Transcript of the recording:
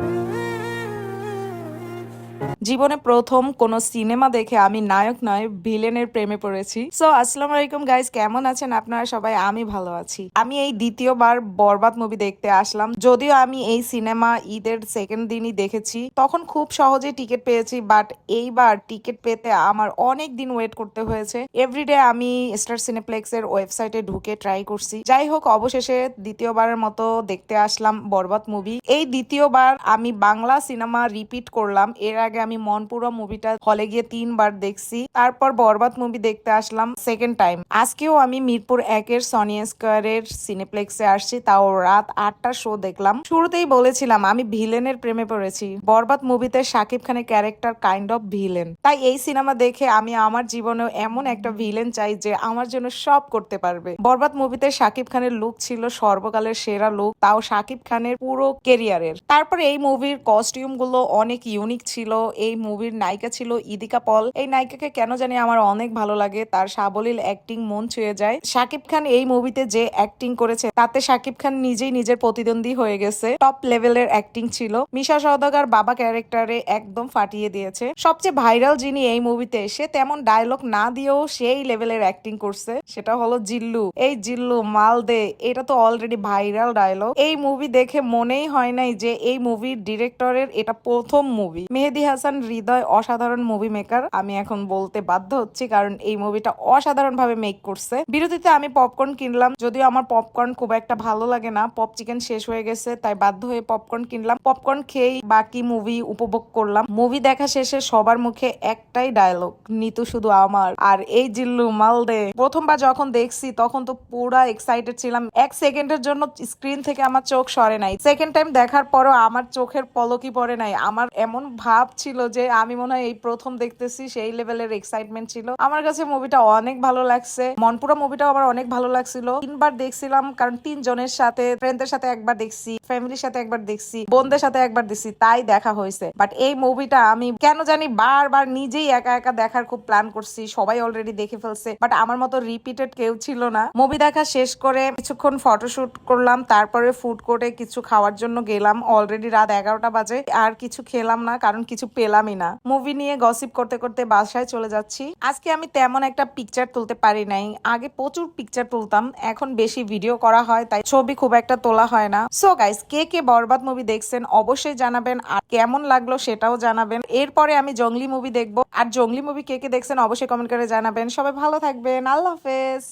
thank you জীবনে প্রথম কোন সিনেমা দেখে আমি নায়ক নয়, ভিলেনের প্রেমে পড়েছি। সো আসসালামু আলাইকুম গাইস কেমন আছেন আপনারা সবাই? আমি ভালো আছি। আমি এই দ্বিতীয়বার বরবাদ মুভি দেখতে আসলাম। যদিও আমি এই সিনেমা ঈদের সেকেন্ড দিনই দেখেছি। তখন খুব সহজে টিকিট পেয়েছি বাট এইবার টিকিট পেতে আমার অনেক দিন ওয়েট করতে হয়েছে। এভরিডে আমি স্টার সিনেপ্লেক্স এর ওয়েবসাইটে ঢুকে ট্রাই করছি। যাই হোক, অবশেষে দ্বিতীয়বারের মতো দেখতে আসলাম বরবাদ মুভি এই দ্বিতীয়বার আমি বাংলা সিনেমা রিপিট করলাম। এর আগে আমি মনপুরা মুভিটা হলে গিয়ে তিনবার দেখছি। তারপর বরবাদ মুভি দেখতে আসলাম সেকেন্ড টাইম আজকেও আমি মিরপুর একের সনি স্কোয়ারের সিনেপ্লেক্সে আসছি, তাও রাত আটটার শো দেখলাম। শুরুতেই বলেছিলাম, আমি ভিলেনের প্রেমে পড়েছি। বরবাদ মুভিতে শাকিব খানের ক্যারেক্টার কাইন্ড অফ ভিলেন তাই এই সিনেমা দেখে আমি আমার জীবনেও এমন একটা ভিলেন চাই যে আমার জন্য সব করতে পারবে। বরবাদ মুভিতে শাকিব খানের লুক ছিল সর্বকালের সেরা লুক তাও শাকিব খানের পুরো কেরিয়ারের তারপরে এই মুভির কস্টিউমগুলো অনেক ইউনিক ছিল এই মুভির নায়িকা ছিল ইদিকা পল। এই নায়িকাকে কেন জানি আমার অনেক ভালো লাগে, তার সাবলীল অ্যাক্টিং মন ছুঁয়ে যায়। শাকিব খান এই মুভিতে যে অ্যাক্টিং করেছে, তাতে শাকিব খান নিজেই নিজের প্রতিদ্বন্দ্বী হয়ে গেছে। টপ লেভেলের অ্যাক্টিং ছিল। মিশা সওদাগার বাবা ক্যারেক্টারে একদম ফাটিয়ে দিয়েছে। সবচেয়ে ভাইরাল যিনি এই মুভিতে, সে তেমন ডায়লগ না দিয়েও সেই লেভেলের অ্যাক্টিং করছে। সেটা হলো জিল্লু। এই জিল্লু মাল দে এটা তো অলরেডি ভাইরাল ডায়লগ এই মুভি দেখে মনেই হয় নাই যে এই মুভির ডিরেক্টরের এটা প্রথম মুভি। মেহেদি হাসান হৃদয় অসাধারণ মুভি মেকার আমি এখন বলতে বাধ্য হচ্ছি কারণ এই মুভিটা অসাধারণ ভাবে মেক করছে। বিরতিতে আমি পপকর্ন কিনলাম, যদিও আমার পপকর্ন খুব একটা ভালো লাগে না। পপ চিকেন শেষ হয়ে গেছে, তাই বাধ্য হয়ে পপকর্ন কিনলাম। পপকর্ন খেয়েই বাকি মুভি উপভোগ করলাম। মুভি দেখা শেষে সবার মুখে একটাই ডায়লগ নিতু শুধু আমার আর এই জিল্লু মালদে। প্রথমবার যখন দেখছি, তখন তো পুরা এক্সাইটেড ছিলাম। এক সেকেন্ডের জন্য স্ক্রিন থেকে আমার চোখ সরে নাই। সেকেন্ড টাইম দেখার পরও আমার চোখের পলকি পড়ে নাই। আমার এমন ভাব ছিল যে আমি মনে হয় এই প্রথম দেখতেছি, সেই লেভেলের এক্সাইটমেন্ট ছিল। আমার কাছে মুভিটা অনেক ভালো লাগছে। মনপুরা মুভিটাও আমার অনেক ভালো লাগছিল। তিনবার দেখছিলাম, কারণ তিনজনের সাথে ফ্রেন্ডদের সাথে একবার দেখছি ফ্যামিলির সাথে একবার দেখছি, বোনদের সাথে একবার দেখছি, তাই দেখা হয়েছে। বাট এই মুভিটা আমি কেন জানি বারবার নিজেই একা একা দেখার খুব প্ল্যান করছি, সবাই অলরেডি দেখে ফেলছে। বাট আমার মতো রিপিটেড কেউ ছিল না। মুভি দেখা শেষ করে কিছুক্ষণ ফটোশুট করলাম, তারপরে ফুড কোর্টে কিছু খাওয়ার জন্য গেলাম। অলরেডি রাত এগারোটা বাজে, আর কিছু খেলাম না, কারণ কিছু পেলামই না। মুভি নিয়ে গসিপ করতে করতে বাসায় চলে যাচ্ছি। আজকে আমি তেমন একটা পিকচার তুলতে পারি নাই। আগে প্রচুর পিকচার তুলতাম, এখন বেশি ভিডিও করা হয়, তাই ছবি খুব একটা তোলা হয় না। সো গাইস কে কে বরবাদ মুভি দেখছেন অবশ্যই জানাবেন, আর কেমন লাগল সেটাও জানাবেন। এরপরে আমি জঙ্গলি মুভি দেখব। আর জঙ্গলি মুভি কে কে দেখছেন অবশ্যই কমেন্ট করে জানাবেন। সবাই ভালো থাকবেন। আল্লাহ হাফেজ।